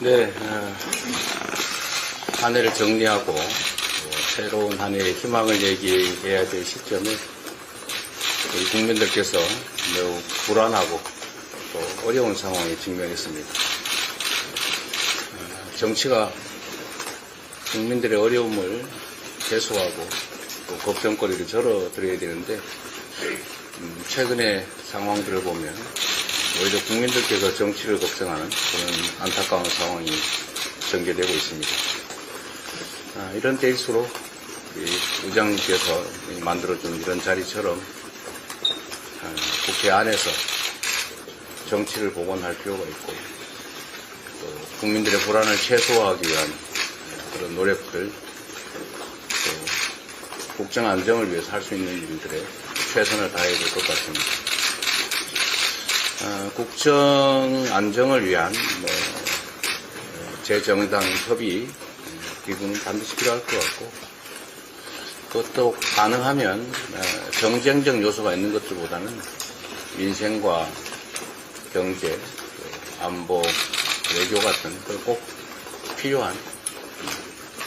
네, 어, 한 해를 정리하고 어, 새로운 한 해의 희망을 얘기해야 될 시점에 우리 국민들께서 매우 불안하고 또 어려운 상황에 직면했습니다. 어, 정치가 국민들의 어려움을 해소하고 또 걱정거리를 절어드려야 되는데 음, 최근의 상황들을 보면 오히려 국민들께서 정치를 걱정하는 그런 안타까운 상황이 전개되고 있습니다. 아, 이런 때일수록 의장님께서 만들어준 이런 자리처럼 아, 국회 안에서 정치를 복원할 필요가 있고 또 국민들의 불안을 최소화하기 위한 그런 노력들 또 국정 안정을 위해서 할 수 있는 일들에 최선을 다해야 될 것 같습니다. 어, 국정 안정을 위한 뭐, 어, 재정당 협의 기구는 반드시 필요할 것 같고 그것도 가능하면 어, 경쟁적 요소가 있는 것들보다는 민생과 경제, 또 안보, 외교 같은 그꼭 필요한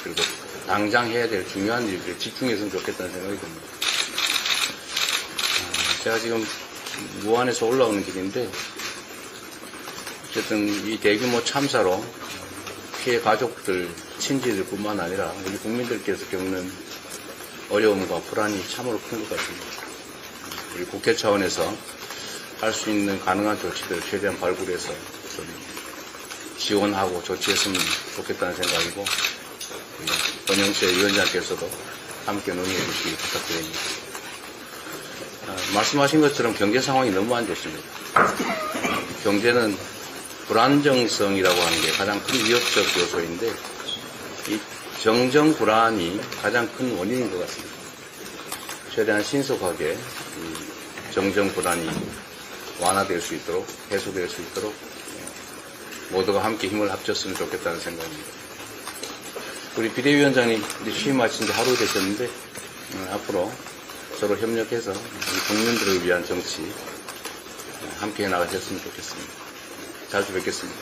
그리고 당장 해야 될 중요한 일들에 집중했으면 좋겠다는 생각이 듭니다. 어, 제가 지금 무안에서 올라오는 길인데 어쨌든 이 대규모 참사로 피해 가족들, 친지들뿐만 아니라 우리 국민들께서 겪는 어려움과 불안이 참으로 큰 것 같습니다. 우리 국회 차원에서 할 수 있는 가능한 조치들을 최대한 발굴해서 좀 지원하고 조치했으면 좋겠다는 생각이고 권영세 위원장께서도 함께 논의해 주시기 부탁드립니다. 아, 말씀하신 것처럼 경제 상황이 너무 안 좋습니다. 경제는 불안정성이라고 하는 게 가장 큰 위협적 요소인데 이 정정 불안이 가장 큰 원인인 것 같습니다. 최대한 신속하게 이 정정 불안이 완화될 수 있도록 해소될 수 있도록 예, 모두가 함께 힘을 합쳤으면 좋겠다는 생각입니다. 우리 비대위원장님 이제 취임하신 지 하루 되셨는데 어, 앞으로 서로 협력해서 우리 국민들을 위한 정치 어, 함께 나가셨으면 좋겠습니다. 자주 뵙겠습니다.